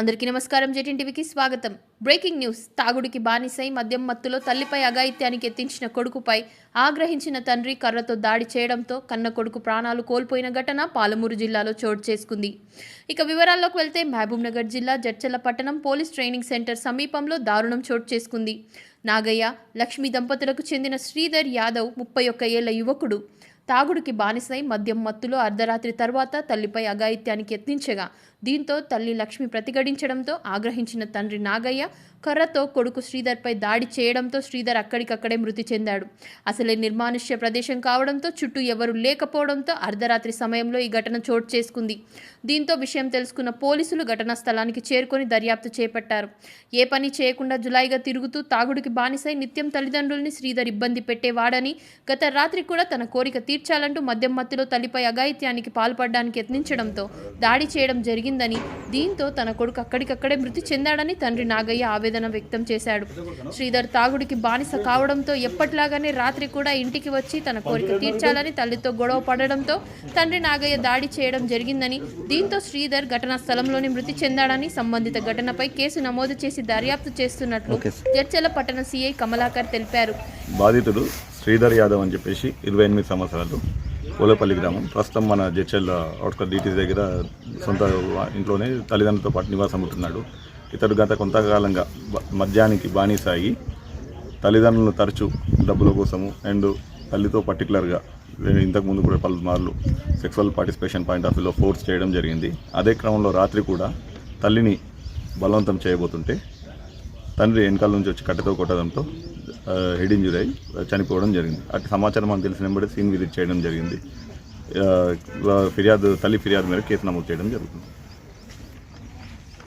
అందరికీ నమస్కారం. జెటిన్ టీవీకి స్వాగతం. Breaking news. తాగుడికి బానిసై మద్యం మత్తులో తల్లిపై అఘాయిత్యానికి ఎత్తించిన కొడుకుపై ఆగ్రహించిన తండ్రి కర్రతో దాడి చేయడంతో కన్న కొడుకు ప్రాణాలు కోల్పోయిన ఘటన పాలమూరు జిల్లాలో చోటు చేసుకుంది. ఇక వివరాల్లోకి వెళ్తే మహబూబ్నగర్ జిల్లా జడ్చల్ల పట్టణం పోలీస్ ట్రైనింగ్ సెంటర్ సమీపంలో దారుణం చోటు చేసుకుంది. నాగయ్య లక్ష్మి దంపతులకు చెందిన శ్రీధర్ యాదవ్ ముప్పై ఒక్క ఏళ్ళ యువకుడు. తాగుడికి బానిసై మద్యం మత్తులో అర్ధరాత్రి తర్వాత తల్లిపై అఘాయిత్యానికి యత్నించగా దీంతో తల్లి లక్ష్మి ప్రతిఘటించడంతో ఆగ్రహించిన తండ్రి నాగయ్య కర్రతో కొడుకు శ్రీధర్పై దాడి చేయడంతో శ్రీధర్ అక్కడికక్కడే మృతి చెందాడు. అసలే నిర్మానుష్య ప్రదేశం కావడంతో చుట్టూ ఎవరూ లేకపోవడంతో అర్ధరాత్రి సమయంలో ఈ ఘటన చోటు చేసుకుంది. దీంతో విషయం తెలుసుకున్న పోలీసులు ఘటనా స్థలానికి చేరుకొని దర్యాప్తు చేపట్టారు. ఏ పని చేయకుండా జులాయిగా తిరుగుతూ తాగుడికి బానిసై నిత్యం తల్లిదండ్రుల్ని శ్రీధర్ ఇబ్బంది పెట్టేవాడని గత రాత్రి కూడా తన కోరిక తీర్చాలంటూ మద్యం మత్తులో తల్లిపై అఘాయిత్యానికి పాల్పడడానికి యత్నించడంతో దాడి చేయడం జరిగిందని దీంతో తన కొడుకు అక్కడికక్కడే మృతి చెందాడని తండ్రి నాగయ్య ఆవేదన వ్యక్తం చేశాడు శ్రీధర్ తాగుడికి బానిస కావడంతో ఎప్పటిలాగానే రాత్రి కూడా ఇంటికి వచ్చి తన కోరిక తీర్చాలని తల్లితో గొడవ పడడంతో తండ్రి నాగయ్య దాడి చేయడం జరిగిందని దీంతో శ్రీధర్ ఘటనా స్థలంలోనే మృతి చెందాడని సంబంధిత ఘటనపై కేసు నమోదు చేసి దర్యాప్తు చేస్తున్నట్లు. జడ్చల పట్టణ సీఐ కమలాకర్ తెలిపారు బాధితుడు శ్రీధర్ యాదవ్ అని చెప్పేసి ఇరవై ఎనిమిది సంవత్సరాలు పూలపల్లి గ్రామం. ప్రస్తుతం మన జడ్చల్ అవుట్కట్ డీటీస్ దగ్గర సొంత ఇంట్లోనే తల్లిదండ్రులతో పాటు నివాసం ఉంటున్నాడు. ఇతడు గత కొంతకాలంగా మద్యానికి బానిసాగి తల్లిదండ్రులను తరచు డబ్బుల కోసము అండ్ తల్లితో పర్టికులర్గా ఇంతకుముందు కూడా పలుమార్లు సెక్సువల్ పార్టిసిపేషన్ పాయింట్ ఆఫ్ వ్యూలో ఫోర్స్ చేయడం జరిగింది. అదే క్రమంలో రాత్రి కూడా తల్లిని బలవంతం చేయబోతుంటే తండ్రి వెనకాల నుంచి వచ్చి కట్టెతో కొట్టడంతో హెడ్ ఇంజురీ అయి చనిపోవడం జరిగింది. అటు సమాచారం మనకు తెలిసిన వెంబడి సీన్ విజిట్ చేయడం జరిగింది. ఫిర్యాదు తల్లి ఫిర్యాదు మేరకు కేసు నమోదు చేయడం జరుగుతుంది.